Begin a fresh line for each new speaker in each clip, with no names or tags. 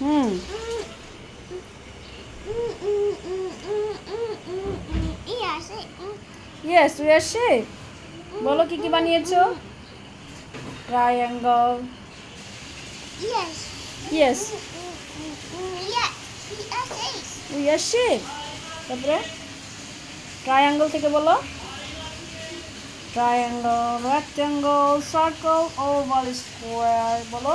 Hmm. Yes we আর বলো কি কি বানিয়েছো? Triangle yes we are shape তারপরে ট্রায়াঙ্গল থেকে বলো। Triangle rectangle circle oval square বলো।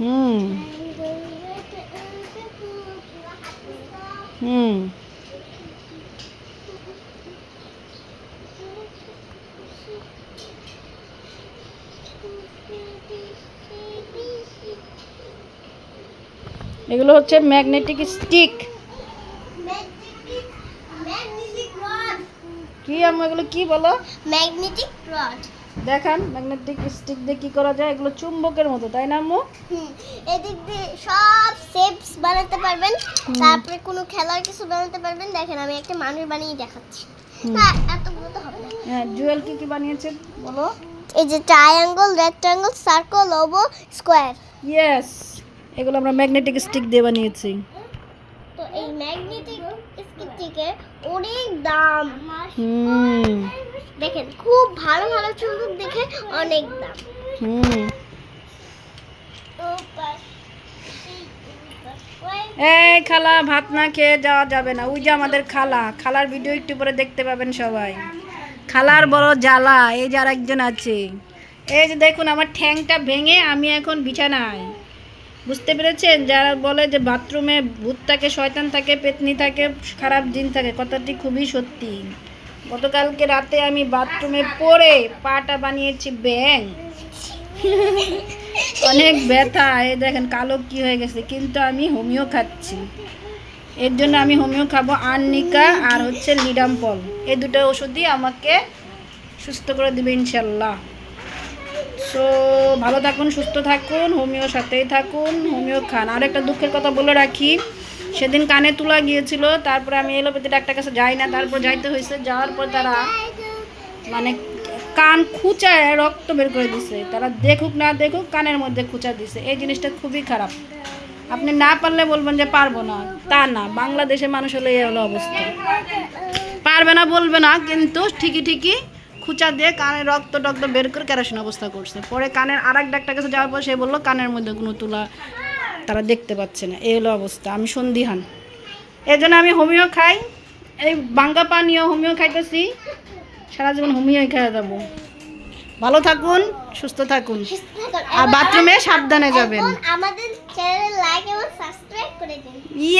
হুম। হুম। এগুলো হচ্ছে ম্যাগনেটিক স্টিক। কি আমি এগুলো কি বলো?
ম্যাগনেটিক রড
দেখান ম্যাগনেটিক স্টিক দিয়ে কি করা যায়? এগুলো চুম্বকের মতো তাই না আম্মু?
এদিক দিয়ে সব শেপস বানাতে পারবেন। তারপরে কোনো খেলার কিছু বানাতে পারবেন। দেখেন আমি একটা মানুষ বানিয়ে দেখাচ্ছি। না এতগুলো তো হবে। না
হ্যাঁ জুয়েল কি কি বানিয়েছে বলো?
এই যে triangle rectangle circle oval square
yes এগুলো আমরা ম্যাগনেটিক স্টিক দিয়ে বানিয়েছি।
তো এই ম্যাগনেটিক স্টিকের অনেক দাম। দেখেন খুব ভালো ভালো চুম্বক দেখে অনেক দাম।
এই খালা ভাত না খেয়ে যাওয়া যাবে না। ওই যে আমাদের খালা খালার ভিডিও একটু পরে দেখতে পাবেন সবাই। খালার বড় জ্বালা এই যে আর একজন আছে। এই যে দেখুন আমার ঠ্যাংটা ভেঙে আমি এখন বিছানায়। বুঝতে পেরেছেন? যারা বলে যে বাথরুমে ভূত থাকে, শয়তান থাকে, পেতনি থাকে, খারাপ জিন থাকে, কথাটি খুবই সত্যি। গতকালকে রাতে আমি বাথরুমে পড়ে পাটা বানিয়েছি ব্যাং অনেক ব্যথা। এই দেখেন কালো কি হয়ে গেছে। কিন্তু আমি হোমিও খাচ্ছি। এর জন্য আমি হোমিও খাব আর্নিকা আর হচ্ছে লিডাম্পল এই দুটো ওষুধই আমাকে সুস্থ করে দিবে ইনশাল্লাহ। সো ভালো থাকুন, সুস্থ থাকুন, হোমিও সাথেই থাকুন, হোমিও খান। আর একটা দুঃখের কথা বলে রাখি, সেদিন কানে তুলা গিয়েছিল, তারপরে আমি এলোপ্যাথি ডাক্তার কাছে যাই না, তারপর যাইতে হয়েছে, যাওয়ার পর তারা মানে কান খুঁচায় রক্ত বের করে দিছে। তারা দেখুক না দেখুক, কানের মধ্যে খুঁচা দিছে। এই জিনিসটা খুবই খারাপ। আপনি না পারলে বলবেন যে পারব না, তা না, বাংলাদেশের মানুষ হলে এই হলো অবস্থা। পারবে না, বলবে না, কিন্তু ঠিকই ঠিকই খুঁচা দিয়ে কানে রক্ত টক্ত বের করে কেরোসিন অবস্থা করছে। পরে কানের আর এক ডাক্তার কাছে যাওয়ার পর সে বলল কানের মধ্যে কোনো তুলা তারা দেখতে পাচ্ছে না। এই হলো অবস্থা। আমি সন্দিহান। এই জন্য আমি হোমিও খাই। এই বাঙ্গা পানীয় হোমিও খাইতেছি। সারা জীবন হোমিওই খাইয়ে যাব। ভালো থাকুন সুস্থ থাকুন। আর বাথরুমে সাবধানে যাবেন।
আমাদের চ্যানেল লাইক এবং সাবস্ক্রাইব করে দিন।
ইয়ে